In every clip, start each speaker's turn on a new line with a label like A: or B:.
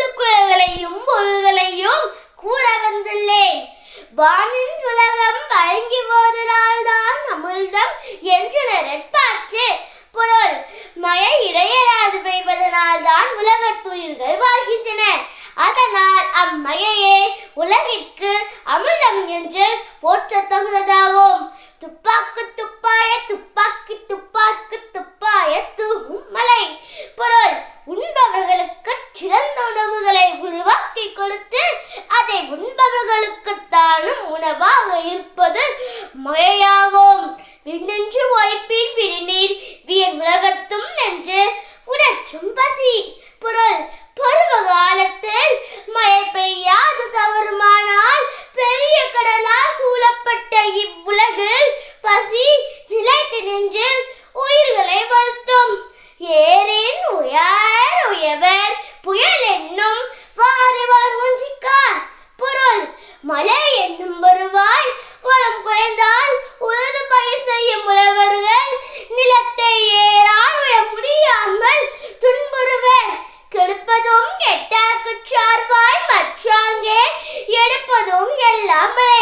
A: திருக்குறள்களையும் பொருள்களையும் கூற வந்துள்ளேன் வானின் உலகம் வழங்கி போதனால்தான் அமிழ்தம் என்று பாற்று பொருள் மழை இடையராது பெய்வதனால் தான் உலகத்துயிர்கள் வாழ்கின்றன. அதனால் அம்மழையே உலகிற்கு அமிழ்தம் என்று போற்றத் அதை உண்பவர்களுக்குத்தானும் உணவாக இருப்பது மழையாகும். விண்ணென்று வாய்ப்பின் விரிநீர் வியன் உலகத்தும் நன்று. உடற்றும் பசி. குறைந்தால் உழுது பயிர் செய்யும் உழவர்கள் நிலத்தை ஏறால் உழ முடியாமல் துன்புறுவர் கெடுப்பதும் கெட்டாக்கு சார்வாய் மற்றாங்கே எடுப்பதும் எல்லாமே.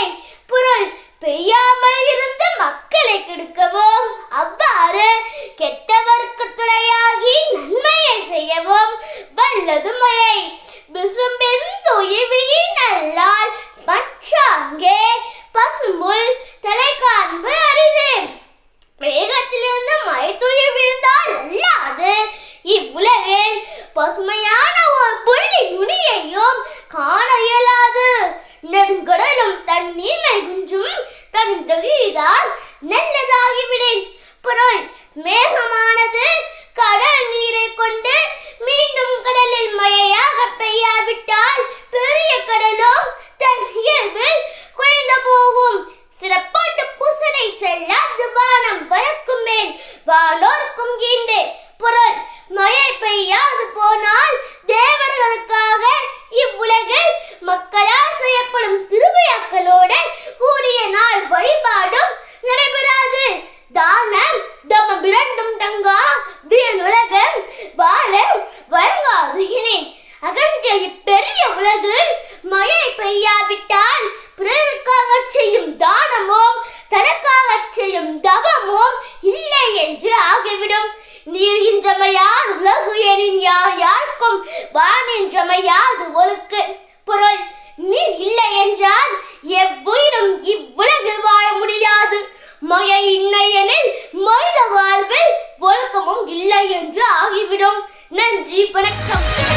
A: பொருள் பெய்யாமல் இருந்த மக்களை கெடுக்கவும் அவ்வாறு கெட்டவர்க்கு துணையாகி நன்மையை செய்யவும் வல்லது முறை. விசும்பின் துயிர்வியின் நல்லால் மற்றாங்கே பசும்புல் தனிந்தொழிதான் நல்லதாகிவிடேன் பொருள் மேகமானது கடல் நீரை கொண்டு மீண்டும் கடலில் மழையாக பெய்யாவிட்டால் பெரிய கடலும் தன் இயல்பில் குறைந்து போகும். சிறப்பாட்டு பூசனை செல்லாது வானம் பறக்கும் மேல். வானோர் என்று ஆகிவிடும். நீர் இன்றமையார் உலகு எனின் யார் யாருக்கும் வானின்றமையாது ஒழுக்கு பொருள். நீர் இல்லை என்றால் எவ்வுயிரும் இவ்வுலகில் வாழ முடியாது. மழை இல்லை எனில் மனித வாழ்வில் ஒழுக்கமும் இல்லை என்று ஆகிவிடும். நன்றி வணக்கம்.